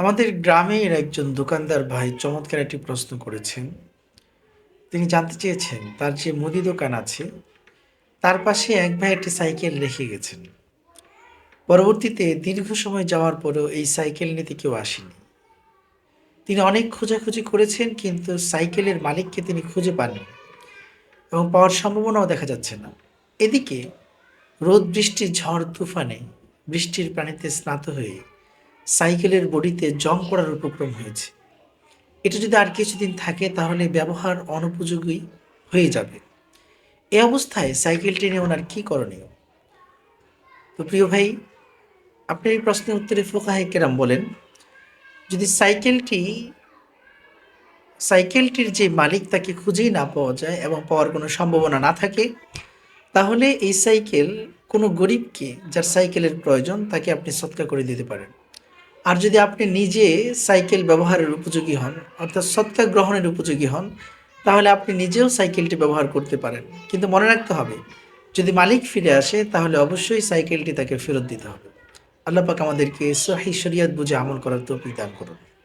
আমাদের গ্রামের একজন দোকানদার ভাই চমৎকার একটি প্রশ্ন করেছেন। তিনি জানতে চেয়েছেন, তার যে মুদি দোকান আছে, তার পাশে এক ভাই একটি সাইকেল রেখে গেছেন। পরবর্তীতে দীর্ঘ সময় যাওয়ার পরেও এই সাইকেল নিতে কেউ আসেনি। তিনি অনেক খোঁজাখুঁজি করেছেন, কিন্তু সাইকেলের মালিককে তিনি খুঁজে পাননি এবং পাওয়ার সম্ভাবনাও দেখা যাচ্ছে না। এদিকে রোদ, বৃষ্টি, ঝড়, তুফানে বৃষ্টির পানিতে স্নাত হয়ে সাইকেলের বডিতে জং করার উপক্রম হয়েছে। এটা যদি আর কিছুদিন থাকে, তাহলে ব্যবহার অনুপযোগী হয়ে যাবে। এ অবস্থায় সাইকেলটি নিয়ে ওনার কী করণীয়? তো প্রিয় ভাই আপনার এই প্রশ্নের উত্তরে ফোকাহে কেরাম বলেন, যদি সাইকেলটি, সাইকেলটির যে মালিক তাকে খুঁজেই না পাওয়া যায় এবং পাওয়ার কোনো সম্ভাবনা না থাকে, তাহলে এই সাইকেল কোনো গরিবকে যার সাইকেলের প্রয়োজন তাকে আপনি সৎকার করে দিতে পারেন। আর যদি আপনি নিজে সাইকেল ব্যবহারের উপযোগী হন, অর্থাৎ সৎকার গ্রহণের উপযোগী হন, তাহলে আপনি নিজেও সাইকেলটি ব্যবহার করতে পারেন। কিন্তু মনে রাখতে হবে, যদি মালিক ফিরে আসে, তাহলে অবশ্যই সাইকেলটি তাকে ফেরত দিতে হবে। আল্লাপাক আমাদেরকে সহি শরিয়াত বুঝে আমল করার তো দান করুন।